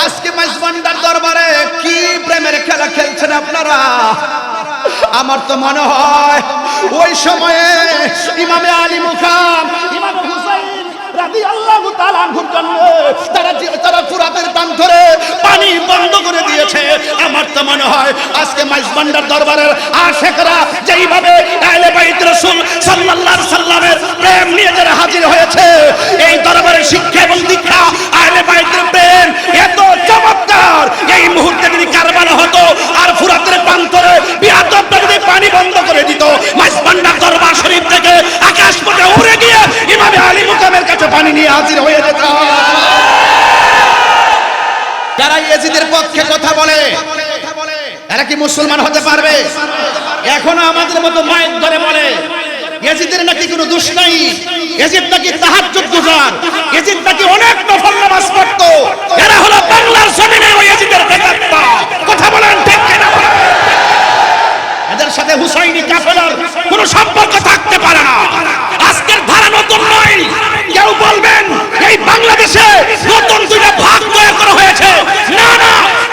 আজকে মাইজবান্ডার দরবারে কি প্রেমের খেলা খেলছেন আপনারা? আমার তো মনে হয় ওই সময়ে ইমামে আলী মুখাম রাদিয়াল্লাহু তাআলা আনহুর জন্য তারা তারা ফুরাতের টান ধরে পানি বন্ধ করে দিয়েছে। আমার তো মনে হয় আজকে মাইজবান্ডার দরবারের আশেকরা যেইভাবে আহলে বাইত রাসূল সাল্লাল্লাহু সাল্লামের প্রেম নিয়ে যারা হাজির হয়েছে, এই দরবারের শিক্ষা এবং দীক্ষা আহলে বাইতের প্রেম এত চমৎকার। এই মুহূর্তে যদি কারবালা হতো আর ফুরাতের প্রান্তরে বিয়াদবটা যদি পানি বন্ধ করে দিত মাইজবান্ডার দরবার শরীফ থেকে আকাশ পথে উড়ে গিয়ে ইমামে আলী মুকামের কাছে পানি নিয়ে হাজির হয়ে যেত যারা ইয়েজিদের পক্ষে কথা বলে এরা কি মুসলমান হতে পারবে। এখনও আমাদের মতো মায়ের ধরে বলে এজিদের নাকি কোনো দোষ নাই। এজিদ নাকি তাহাজ্জুদ গুজার। এজিদ নাকি অনেক নফল নামাজ পড়তো। এরা হলো বাংলার জমিনে ওই এজিদের প্রেতাত্মা কথা বলেন ঠিক কিনা? এদের সাথে হুসাইনি কাফেলার কোনো সম্পর্ক থাকতে পারে না আজকের ধারা নতুন নয় কেউ বলবেন এই বাংলাদেশে নতুন দুইটা ভাগ তৈরি করা হয়েছে না না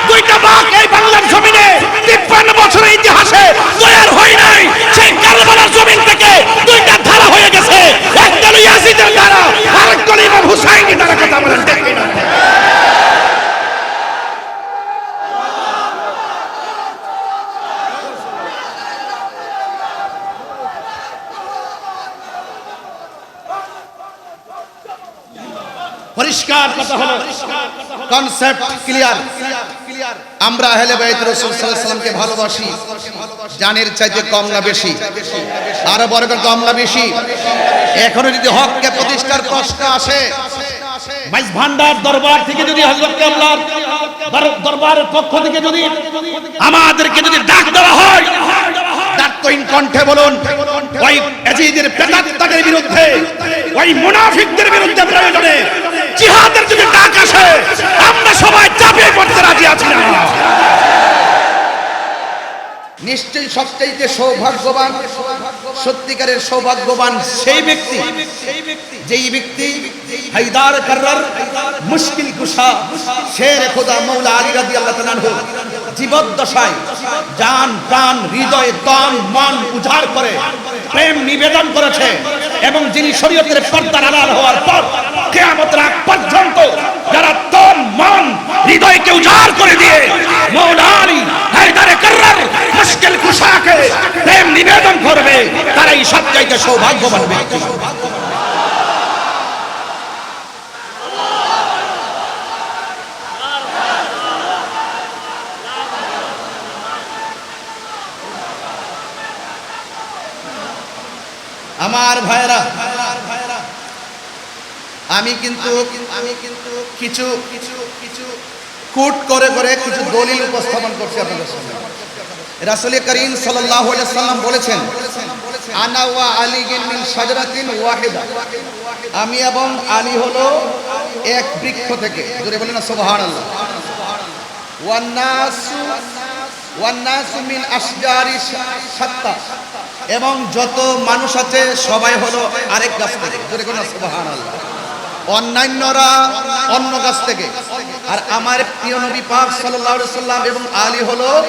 দুইটা ভাগ এই বাংলার জমিনে তিপ্পান্ন বছরের ইতিহাসে তৈরি হয় নাই সেই কারবালার জমিন থেকে দুইটা ধারা হয়ে গেছে একটা হলো ইয়াজিদের ধারা আরেকটা হলো ইমাম হুসাইনি ধারা কথা বলেন ঠিক কিনা? পরিষ্কার কথা হলো কনসেপ্ট ক্লিয়ার আমরা আহলে বাইত রাসূল সাল্লাল্লাহু আলাইহি সাল্লামকে ভালোবাসি। জানের চাইতে কম না বেশি। আরও বড় কম না বেশি। এখনও যদি হককে প্রতিষ্ঠার প্রশ্ন আসে, বাইশ ভান্ডার দরবার থেকে যদি হযরত দর- দরবারের পক্ষ থেকে যদি আমাদেরকে যদি ডাক দেওয়া হয় ডাক্তহীন কণ্ঠে বলুন। ওই এজিদের প্রেতাত্মাদের বিরুদ্ধে, ওই মুনাফিকদের বিরুদ্ধে প্রয়োজনে জিহাদের যদি ডাক আসে, আমরা সবাই চাপিয়ে পড়তে রাজি আছি না। নিশ্চয়ই সবচাইতে সৌভাগ্যবান, সত্যিকারের সৌভাগ্যবান সেই ব্যক্তি, যেই ব্যক্তি হায়দার কার্রার মুশকিল কুশা, শের খোদা মৌলা আলী রাদিয়াল্লাহু তাআলা আনহু জীবদ্দশায় জান, প্রাণ, হৃদয় তন, মন উজাড় করে, প্রেম নিবেদন করেছে। এবং যিনি শরীয়তের পর্দার আড়াল হওয়ার পর কিয়ামতের আগ পর্যন্ত যারা তন, মন, হৃদয়কে উজাড় করে দিয়ে মৌলা আলী হায়দারে কার্রার মুশকিল কুশাকে প্রেম নিবেদন করবে, তারাই সবচাইতে সৌভাগ্যবান ব্যক্তি। আমার ভাইরা আমি কিন্তু আমি কিন্তু কিছু কিছু কিছু কুট করে করে কিছু দলিল উপস্থাপন করছি আপনাদের সামনে। রাসূল করিম সাল্লাল্লাহু আলাইহি সাল্লাম বলেছেন, আনা ওয়া আলী মিন আমি এবং আলী হলো এক বৃক্ষ থেকে। জোরে বলেন না, সুবহানাল্লাহ। এবং যত মানুষ আছে, সবাই হলো আরেক গাছ থেকে। জোরে বলেন সুবহানাল্লাহ। অন্যান্যরা অন্য গাছ থেকে। আর আমার প্রিয় নবী পাক আলাইহি সাল্লাম এবং আলী হলো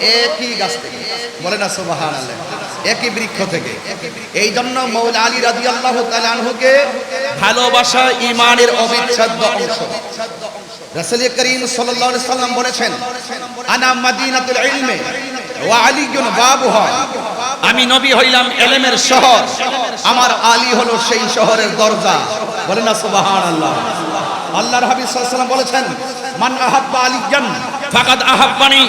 একই গাছ থেকে। বলে না, সুবহানাল্লাহ। একই বৃক্ষ থেকে। এই জন্য মৌলা আলী রাদিয়াল্লাহু তাআলা আনহুকে ভালোবাসা ঈমানের অবিচ্ছেদ্য অংশ। রাসূল করিম সাল্লাল্লাহু আলাইহি সাল্লাম বলেছেন, আনা মাদিনাতুল ইলমে ওয়া আলীউন বাবুহা। আমি নবী হইলাম এলেমের শহর। আমার আলী হলো সেই শহরের দরজা। বলেন না সুবহানাল্লাহ। আল্লাহর হাবিব বলেছেন মান আহাব্বা আলিয়ান ফাকাদ আহাব্বানি।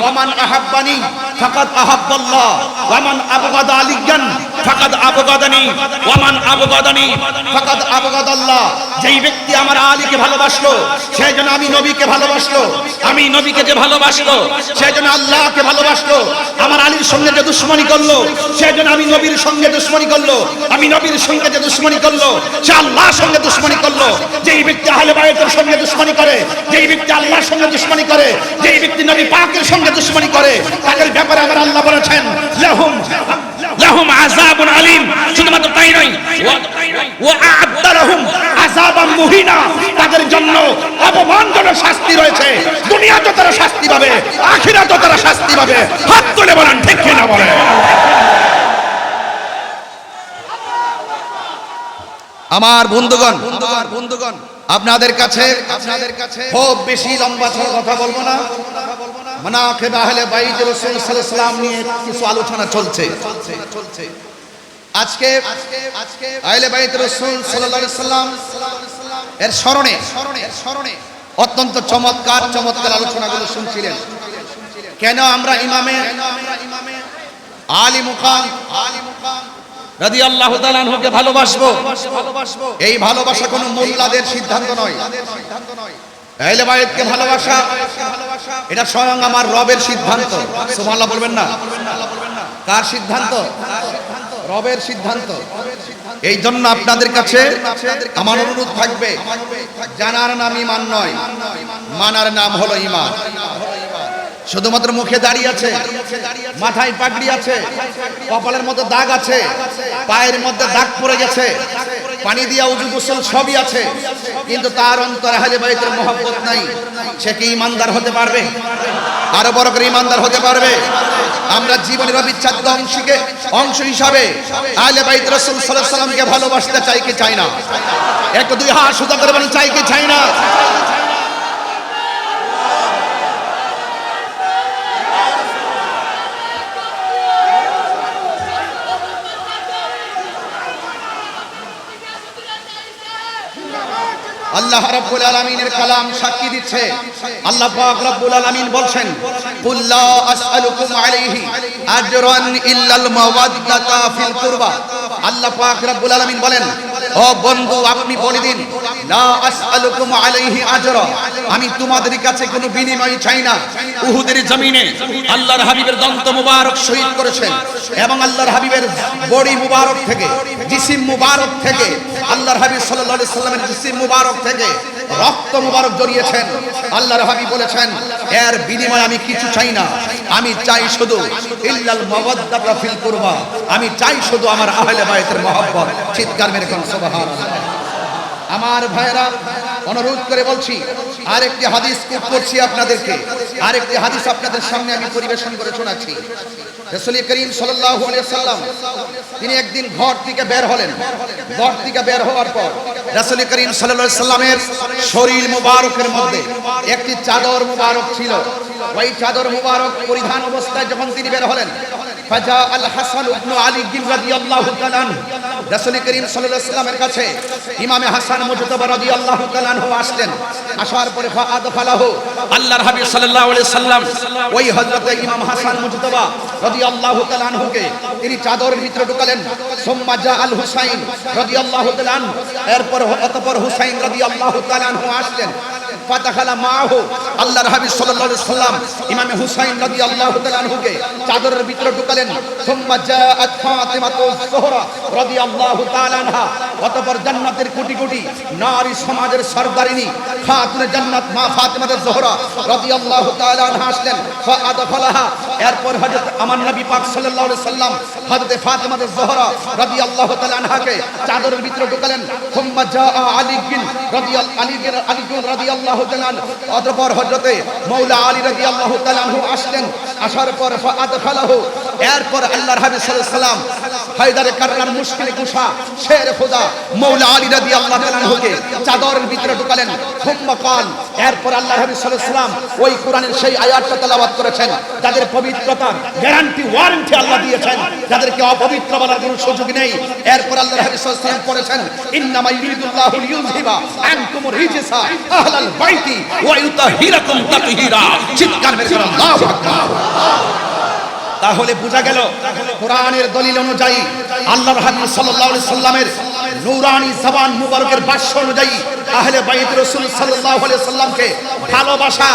ওয়া মান আহাব্বানি, ফাকাদ আহাব্বাল্লাহ। ওয়া মান আবগাদা আলিয়ান, ফাকাদ আবগাদানি। ওয়া মান আবগাদানি, ফাকাদ আবগাদাল্লাহ। যেই ব্যক্তি আমার আলীকে ভালোবাসলো সেই জন্য আমি নবীকে ভালোবাসলো, আমি নবীকে যে ভালোবাসলো সেই জন্য আল্লাহকে ভালোবাসলো, আমার আলীর সঙ্গে যে দুশ্মনী করল সেই জন্য আমি নবীর সঙ্গে দুশ্মনী করল, আমি নবীর সঙ্গে যে দুশ্মনী করল, সে আল্লাহর সঙ্গে যেই ব্যক্তি আহলে বায়তের সঙ্গে দুশ্মনী করে, যেই ব্যক্তি আল্লাহর সঙ্গে দুশ্মনী করে, যেই ব্যক্তি নবী পাকের সঙ্গে দুশ্মনী করে, তাদের ব্যাপারে আমার আল্লাহ বলেছেন, লাহুম লাহুম আযাবুন শুধুমাত্র তাই নয় মুহিনা, তাদের জন্য অপমানজনক শাস্তি রয়েছে দুনিয়াতে তারা শাস্তি পাবে আখিরাতে তারা শাস্তি পাবে। হাত তুলে বলেন, ঠিক কিনা বলেন? আমার বন্ধুগণ বন্ধুগণ আপনাদের কাছে আপনাদের কাছে খুব বেশি লম্বা ছাড়া কথা বলব না। মানাকিব আহলে বাইত রাসূল সাল্লাল্লাহু সাল্লাম নিয়ে কিছু আলোচনা চলছে। চলছে। আজকে আজকে আহলে বাইত রাসূল সাল্লাল্লাহু আলাইহি সাল্লাম এর স্মরণে স্মরণে অত্যন্ত চমৎকার চমৎকার আলোচনাগুলো শুনছিলেন। কেন আমরা ইমামে আলী মুকাম আলী মুকাম রাদি আল্লাহ তালানহকে ভালোবাসবো। এই ভালোবাসা কোনো মোল্লাদের সিদ্ধান্ত নয়। আহলে বাইতকে ভালোবাসা, এটা স্বয়ং আমার রবের সিদ্ধান্ত। সুবহানাল্লাহ বলবেন না? কার সিদ্ধান্ত? রবের সিদ্ধান্ত। এই জন্য আপনাদের কাছে আমার অনুরোধ থাকবে, জানার নাম ইমান নয়, মানার নাম হলো ইমান। শুধুমাত্র মুখে দাঁড়িয়ে আছে, মাথায় পাগড়ি আছে, কপালের মধ্যে দাগ আছে, পায়ের মধ্যে দাগ পড়ে গেছে, পানি দিয়া উজু গোসল সবই আছে, কিন্তু তার অন্তরে হালে বাইতের মহব্বত নাই, সে কি ইমানদার হতে পারবে? আরও বড় করে ইমানদার হতে পারবে? আমরা জীবনের অবিচ্ছেদ্য অংশকে অংশ হিসাবে আহলে বাইত রাসূল সাল্লাল্লাহু আলাইহি ভালোবাসতে চাই কি চাই না? একটু দুই হাত সুতা করে চাই কি চাই না? আল্লাহ রাব্বুল আলামিনের কালাম সাক্ষী দিচ্ছে। আল্লাহ পাক রাব্বুল আলামিন বলছেন, কুল লা আসআলুকুম আলাইহি আজরান ইল্লাল মাওয়াদ্দাতা ফিল কুরবা। আল্লাহ পাক রাব্বুল আলামিন বলেন ও বন্ধু, আপনি বলে দিন আমি তোমাদের কাছে কোনো বিনিময় চাই না। উহুদের জমিনে আল্লাহর হাবিবের দন্ত মুবারক শহীদ করেছেন এবং আল্লাহর হাবিবের বডি মুবারক থেকে, জিসিম মুবারক থেকে, আল্লাহর হাবিব আলাইহি সাল্লামের জিসিম মুবারক থেকে রক্ত মুবারক জড়িয়েছেন। আল্লাহর হাবি বলেছেন, এর বিনিময়ে আমি কিছু চাই না। আমি চাই শুধু ইল্লাল মাওয়াদ্দাতা ফিল কুরবা। আমি চাই শুধু আমার আহলে বায়তের মহব্বত। চিৎকার মেরে কোন, সুবহানাল্লাহ। আমার ভাইরা অনুরোধ করে বলছি, আরেকটি হাদিস করছি আপনাদেরকে। আরেকটি হাদিস আপনাদের সামনে আমি পরিবেশন করে শোনাচ্ছি। রাসূল করিম আলাইহি সাল্লাম তিনি একদিন ঘর থেকে বের হলেন। ঘর থেকে বের হওয়ার পর রাসূল করিম সাল্লাল্লাহু সাল্লামের শরীর মুবারকের মধ্যে একটি চাদর মুবারক ছিল। ওই চাদর মুবারক পরিধান অবস্থায় যখন তিনি বের হলেন ফাজা আল হাসান ইবনে আলী রাদিয়াল্লাহু তাআলা রাসূল করিম সাল্লাল্লাহু আলাইহি সাল্লামের কাছে ইমামে হাসান মুজতবা রাদিয়াল্লাহু তাআলা আসলেন। আসার পরে ফাআদ ফালাহু আল্লাহর হাবিব সাল্লাল্লাহু আলাইহি সাল্লাম ওই হযরত ইমাম হাসান মুজতবা রাদিয়াল্লাহু তাআলা আনহুকে তিনি চাদরের ভিতরে ঢুকালেন। সুম্মা জা আল হুসাইন রাদিয়াল্লাহু তাআলা এরপর অতঃপর হুসাইন রাদিয়াল্লাহু তাআলা আনহু আসলেন। ফাতাখালা মাহু, আল্লাহর হাবিব সাল্লাল্লাহু আলাইহি সাল্লাম ইমামে হুসাইন রাদিয়াল্লাহু তাআলা আনহুকে চাদরের ভিতরে ঢুকালেন। সুম্মা জাআত ফাতিমাতু যোহরা রাদিয়াল্লাহু তাআলা অতঃপর জান্নাতের কোটি কোটি নারী সমাজের সরদারিনী খাতুনে জান্নাত, মা ফাতিমাতু যোহরা রাদিয়াল্লাহু তাআলা আনহা আসলেন। ফাআদখালাহা এরপর হযরত আমার নবী পাক সাল্লাল্লাহু আলাইহি সাল্লাম হযরত ফাতিমাতু যোহরা রাদিয়াল্লাহু তাআলা আনহাকে চাদরের ভিতরে ঢুকালেন। সুম্মা জাআ আলী বিন রাদিয়াল্লাহু আলী বিন রাদিয়াল্লাহু তাআলা অতঃপর হযরতে মাওলা আলী রাদিয়াল্লাহু তাআলা আনহু আসলেন। আসার পর ফাআদখালাহু এরপর আল্লাহর হাবিব সাল্লাল্লাহু আলাইহি সাল্লাম হায়দারে কাররার মুশকিল কুশা শের খোদা মাওলা আলী আনহুকে চাদরের ভিতরে ঢুকালেন। কাল এরপর আল্লাহর হাবিব সাল্লাম ওই কোরআনের সেই আয়াতটা করেছেন। যাদের গ্যারান্টি ওয়ারেন্টি আল্লাহ দিয়েছেন, যাদেরকে অপবিত্র বলার কোনো সুযোগ নেই। এরপর আল্লাহর হাবিব সাল্লাম পড়েছেন, ইন্নামা আহলাল বাইতি ওয়া চিৎকার আল্লাহু আকবার। তাহলে বোঝা গেল, কোরআনের দলিল অনুযায়ী আল্লাহর হাবিব সাল্লাল্লাহু আলাইহি সাল্লামের নূরানি জবান মুবারকের ভাষ্য অনুযায়ী আহলে বাইত রাসূল আলাইহি সাল্লামকে ভালোবাসা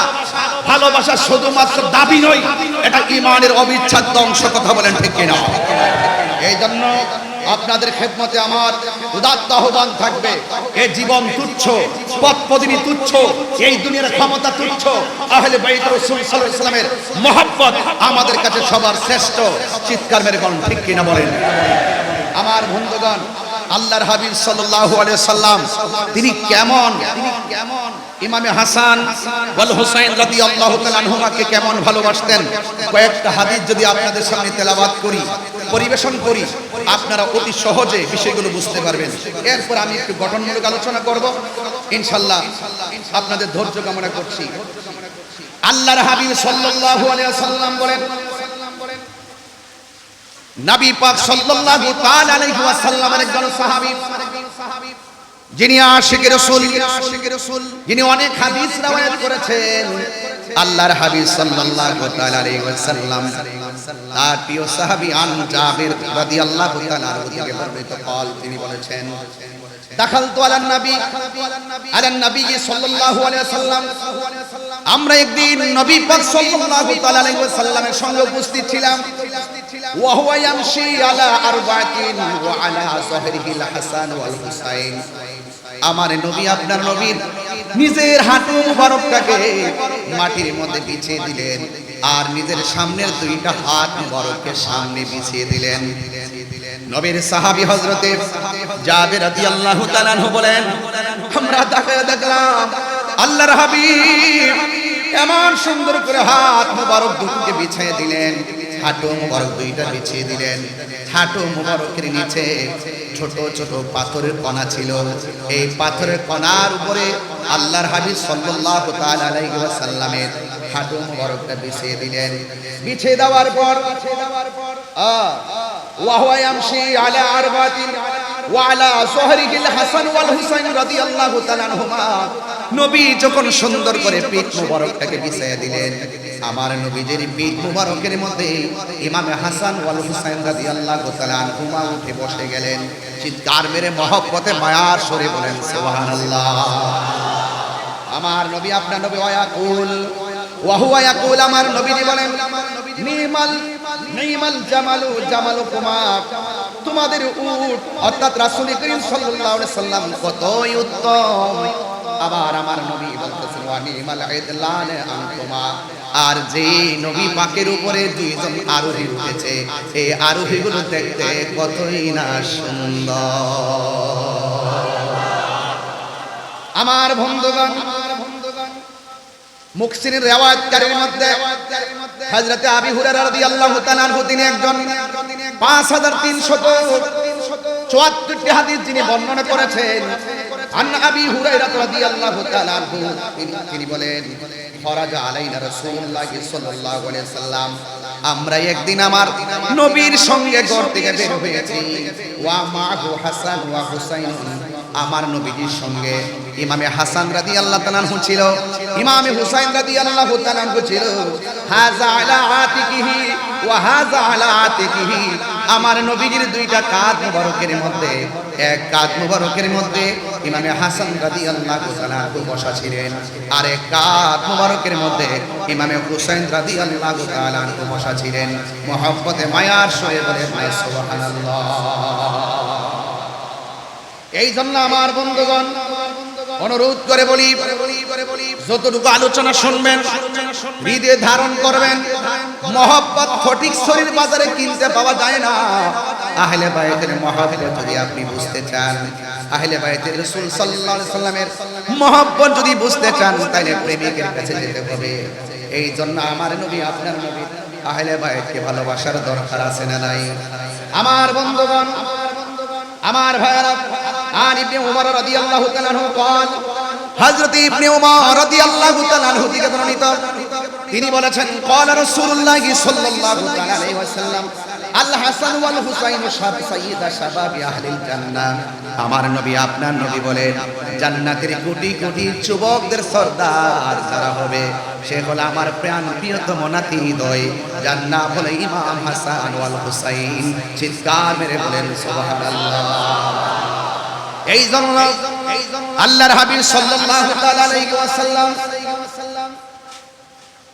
ভালোবাসা শুধুমাত্র দাবি নয়, এটা ঈমানের অবিচ্ছেদ্য অংশ কথা বলেন ঠিক কিনা? এই জন্য আপনাদের খেদমতে আমার উদাত্ত আহ্বান থাকবে এই জীবন তুচ্ছ, পথ পদিনী তুচ্ছ, এই দুনিয়ার ক্ষমতা তুচ্ছ, আহলে বাইত রাসূল সাল্লাল্লাহু আলাইহি সাল্লামের মহব্বত আমাদের কাছে সবার শ্রেষ্ঠ চিৎকার মেরে কোন ঠিক কিনা বলেন? আমার বন্ধুগণ আল্লাহর হাবিব সাল্লাল্লাহু আলাইহি সাল্লাম, তিনি কেমন? কেমন ইমামে হাসান ওয়াল হুসাইন রাদিয়াল্লাহু তাআলা আনহুমাকে কেমন ভালোবাসতেন? কয়েকটা হাদিস যদি আপনাদের সামনে তেলাওয়াত করি, পরিবেশন করি, আপনারা অতি সহজে বিষয়গুলো বুঝতে পারবেন। এরপর আমি একটু গঠনমূলক আলোচনা করব। ইনশাল্লাহ আপনাদের ধৈর্য কামনা করছি। আল্লাহর হাবিব সাল্লাল্লাহু আলাইহি সাল্লাম বলেন নবী পাক সাল্লাল্লাহু তাআলা আলাইহি ওয়াসাল্লামের একজন সাহাবী যিনি আশিক রাসূল যিনি অনেক হাদিস রাওয়ায়াত করেছেন। আল্লাহর হাবিব সাল্লাল্লাহু তাআলা আলাইহি ওয়াসাল্লাম তার প্রিয় সাহাবী আন জাবির রাদিয়াল্লাহু তাআলা থেকে বর্ণিত কল তিনি বলেছেন নবী নবী আমরা নবী আপনার নবীর নিজের হাঁটু মুবারকটাকে মাটির মধ্যে বিছিয়ে দিলেন আর নিজের সামনের দুইটা হাত মুবারককে সামনে বিছিয়ে দিলেন। নবীর সাহাবী হযরতে জাবের তাআলা আনহু বলেন, আমরা তাকায় দেখলাম, আল্লাহর হাবিব এমন সুন্দর করে হাত মুবারক দুটোকে বিছিয়ে দিলেন, হাঁটু মুবারক দুইটা বিছিয়ে দিলেন, হাঁটু মুবারকের নিচে ছোট ছোট পাথরের কণা ছিল। এই পাথরের কণার উপরে আল্লাহর হাবিব সাল্লাল্লাহু তাআলা আলাইহি ওয়াসাল্লামের হাঁটু মুবারকটা বিছিয়ে দিলেন। বিছিয়ে দেওয়ার পর আ ইয়ামশি আলা আরবাতিন ওয়ালা সোহরিহিল হাসান ওয়াল হুসাইন রাদিয়াল্লাহু তাআলা আনহুমা। নবী যখন সুন্দর করে পিঠ মুবারকটাকে বিছাইয়া দিলেন, আমার নবীজির পিঠ মুবারকের মধ্যে ইমামে হাসান ওয়াল হুসাইন রাদিয়াল্লাহু তাআলা আনহুমা উঠে বসে গেলেন। চিৎকার মেরে মহব্বতে মায়ার সরে বলেন, সুবহানাল্লাহ। আমার নবী, আপনার নবী ওয়াকুল ওয়াহুয়া ইয়াকুল আমার নবীজি বলেন, নিমাল জামালু জামালু কুমা তোমাদের উট, অর্থাৎ রাসূল করিম সাল্লাম কতই উত্তম। আবার আমার নবী আর যে নবী পাকের উপরে দুইজন আরোহী উঠেছে, এই আরোহীগুলো দেখতে কতই না সুন্দর। আমার বন্ধুগণ মুকসিনের রেওয়ায়তকারীর মধ্যে হযরতে আবি হুরায়রা রাদিয়াল্লাহু তাআলা আনহু, তিনি একজন 5374টি হাদিস যিনি বর্ণনা করেছেন। আন আবি হুরায়রা রাদিয়াল্লাহু তাআলা আনহু, তিনি- বলেন, ফরাজা আলাইনা রাসূলুল্লাহ সাল্লাল্লাহু আলাইহি সাল্লাম আমরা একদিন আমার নবীর সঙ্গে ঘর থেকে বের হয়েছি। ওয়া মাহু হাসান ওয়া হুসাইন আমার নবীজির সঙ্গে ইমামে হাসান রাদি আল্লাহ তালানহু ছিল, ইমামে হুসাইন রাদি আল্লাহ তালানহু ছিল। হাজা আলা হাজা আলা আমার নবীজির দুইটা কাঁধ মুবারকের মধ্যে, এক কাঁধ মুবারকের মধ্যে ইমামে হাসান রাদি আল্লাহ তালানহু বসা ছিলেন, আর এক কাঁধ মুবারকের মধ্যে ইমামে হুসাইন রাদি আল্লাহ তালানহু বসা ছিলেন। মহব্বতে মায়ার সরে বলে মায়া সুবহানাল্লাহ। এই জন্য আমার বন্ধুগণ, অনুরোধ করে বলি, যতটুকু আলোচনা শুনবেন, হৃদয়ে ধারণ করবেন, মহব্বত ফটিক শরীর বাজারে কিনতে পাওয়া যায় না। আহলে বাইতের মহব্বত যদি আপনি বুঝতে চান, আহলে বাইতের রাসূল সাল্লাল্লাহু আলাইহি সাল্লামের মহব্বত যদি বুঝতে চান, তাহলে প্রেমিকের কাছে যেতে হবে। এই জন্য আমার নবী, আপনার নবী, আহলে বাইতকে ভালোবাসার দরকার আছে না নাই? আমার বন্ধুগণ আমার ভাইরা আন ইবনে উমর রাদিয়াল্লাহু তাআলা আনহু قال হযরত ইবনে উমর রাদিয়াল্লাহু তাআলা আনহু থেকে বর্ণিত তিনি বলেছেন قال রাসূলুল্লাহ সাল্লাল্লাহু তাআলা আলাইহি ওয়াসাল্লাম আল হাসান আমার নবী, আপনার নবী বলেন, জান্নাতের কোটি কোটি যুবকদের সর্দার যারা হবে, সে হলো আমার প্রাণ প্রিয়তম নাতি হৃদয় জান্নাত হলো ইমাম হাসান ওয়াল হুসাইন। চিৎকার মেরে বলেন, সুবহানাল্লাহ। এই জন্য আল্লাহর হাবিব সাল্লাল্লাহু তাআলা আলাইহি ওয়াসাল্লাম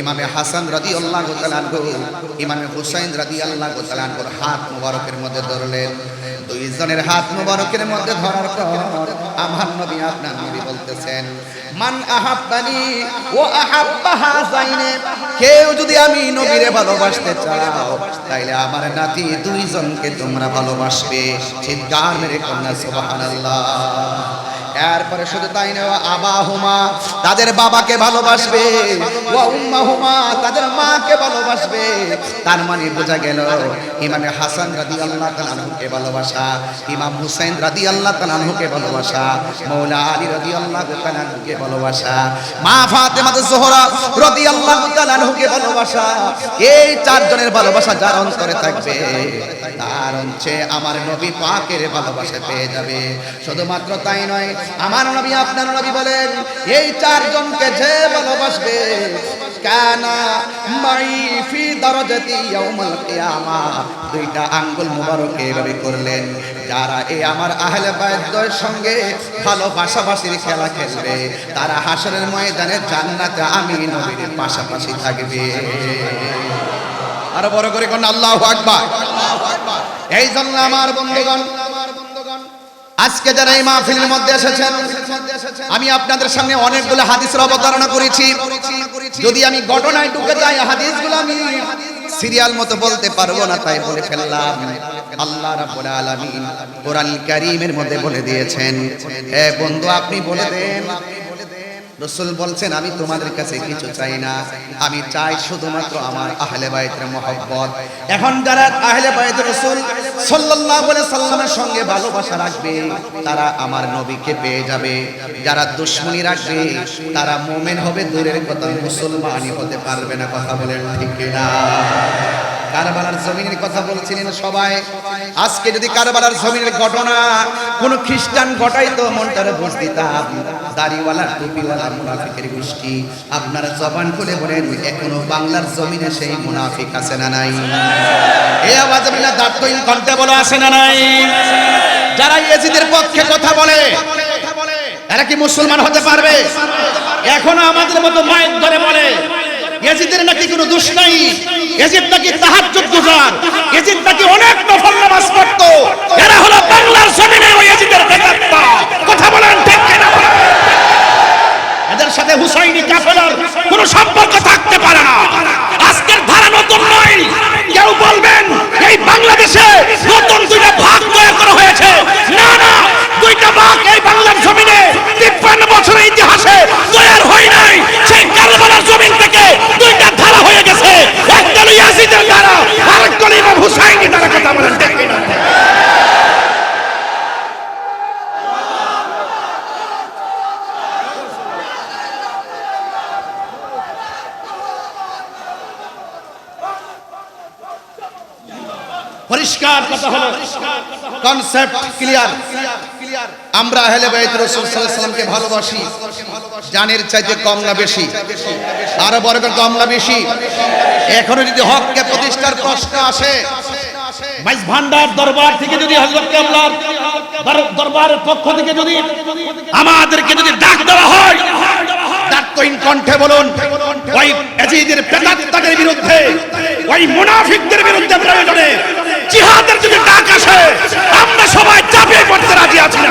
ইমামে হাসান রাদি আল্লাহ ইমামে হুসাইন রাদি আল্লাহ হাত মুবারকের মধ্যে ধরলেন। দুইজনের হাত মুবারকের মধ্যে ধরার পর আমার নবী আপনার নবী বলতেছেন, মান আহাব্বানি ও আহাব্বা হাসাইনে, কেউ যদি আমি নবীরে ভালোবাসতে চাও, তাইলে আমার নাতি দুইজনকে তোমরা ভালোবাসবে। চিৎকার মেরে কন্যা সুবহানাল্লাহ। এরপরে শুধু তাই না আবা হুমা তাদের বাবাকে ভালোবাসবে। উম্মা হুমা তাদের মাকে ভালোবাসবে। তার মানে বোঝা গেল, ইমামে হাসান রাদি আল্লাহ তালানহুকে ভালোবাসা, ইমাম হুসাইন রাদি আল্লাহ তালানহুকে ভালোবাসা, মৌলা আলী রাদি আল্লাহ তালানহুকে ভালোবাসা, মা ফাতেমা জোহরা রাদি আল্লাহ তালানহুকে ভালোবাসা। এই চারজনের ভালোবাসা যার অন্তরে থাকবে, তার হচ্ছে আমার নবী পাকের ভালোবাসা পেয়ে যাবে। শুধুমাত্র তাই নয় আমার নবী, আপনার নবী বলেন, এই চারজনকে যে ভালোবাসবে খেলা খেলবে, তারা ময়দানে আমি নবীর পাশাপাশি থাকবে। আরও বড় করে কোন, আল্লাহু আকবার। এই জন্য আমার বন্ধুগণ আজকে যারা এই মাহফিলের মধ্যে এসেছেন, আমি আপনাদের সামনে অনেকগুলো হাদিসের অবতারণা করেছি। যদি আমি ঘটনায় ঢুকে যাই হাদিসগুলো আমি সিরিয়াল মতো বলতে পারব না, তাই বলে ফেললাম। আল্লাহ রাব্বুল আলামিন কোরআন কারীমের মধ্যে বলে দিয়েছেন হে বন্ধু, আপনি বলে দেন রসুল বলছেন, আমি তোমাদের কাছে কিছু চাই না। আমি চাই শুধুমাত্র আমার আহলে বাইতের মহব্বত। এখন যারা আহলে বাইত রসুল সাল্লাল্লাহু আলাইহি সাল্লামের সঙ্গে ভালোবাসা রাখবে, তারা আমার নবীকে পেয়ে যাবে। যারা দুশ্মনী রাখবে, তারা মোমেন হবে, দূরের কথা মুসলমানই হতে পারবে না, কথা বলেন ঠিক না কারবালার জমিনের কথা বলছিলেন সবাই। আজকে যদি কারবালার জমিনের ঘটনা কোন খ্রিস্টান ঘটাইতো, মনটারে বুঝ দিতাম। দাড়িওয়ালা, টুপিওয়ালা মুনাফিকের গোষ্ঠী। আপনারা জবান খুলে বলেন, এখনও বাংলার জমিনে সেই মুনাফিক আছে না নাই? এই আওয়াজ মিলা দাঁতহীন কণ্ঠে বলো আছে না নাই? যারা ইয়েজিদের পক্ষে কথা বলে, এরা কি মুসলমান হতে পারবে? এখনও আমাদের মতো মায়ের ধরে বলে, ইয়াজিদের নাকি কোনো দোষ নাই? ইয়াজিদ নাকি তাহাজ্জুদ গুজার এজিদ নাকি অনেক নফল নামাজ পড়তো। এরা হলো বাংলার জমিনে ওই এজিদের বেদাত্তা কথা বলেন ঠিক কিনা? এদের সাথে হুসাইনি কাফেলার কোনো সম্পর্ক থাকতে পারে না আজকের ধারা নতুন নয় কেউ বলবেন এই বাংলাদেশে নতুন দুইটা ভাগ তৈরি করা হয়েছে না না দুইটা ভাগ এই বাংলার জমিনে তিপ্পান্ন বছরের ইতিহাসে তৈরি হয় নাই সেই কারবালার জমিন থেকে দুইটা ধারা হয়ে গেছে একটা হলো ইয়াজিদের ধারা আরেকটা হলো ইমাম হুসাইনি ধারা কথা বলেন ঠিক কিনা? পরিষ্কার কথা হলো কনসেপ্ট ক্লিয়ার আমরা আহলে বাইত রাসূল সাল্লাল্লাহু আলাইহি সাল্লামকে ভালোবাসি। জানের চাইতে কম না বেশি। আরও বড় করে কম না বেশি। এখনও যদি হককে প্রতিষ্ঠার প্রশ্ন আসে মাইজ ভান্ডার দরবার থেকে যদি হযরত দর- দরবারের পক্ষ থেকে যদি আমাদেরকে যদি ডাক দেওয়া হয় দাঁতহীন কণ্ঠে বলুন, ওই এজিদের প্রেতাত্মাদের বিরুদ্ধে, ওই মুনাফিকদের বিরুদ্ধে প্রয়োজনে জিহাদের যদি ডাক আসে আমরা সবাই চাপিয়ে পড়তে রাজি আছি না।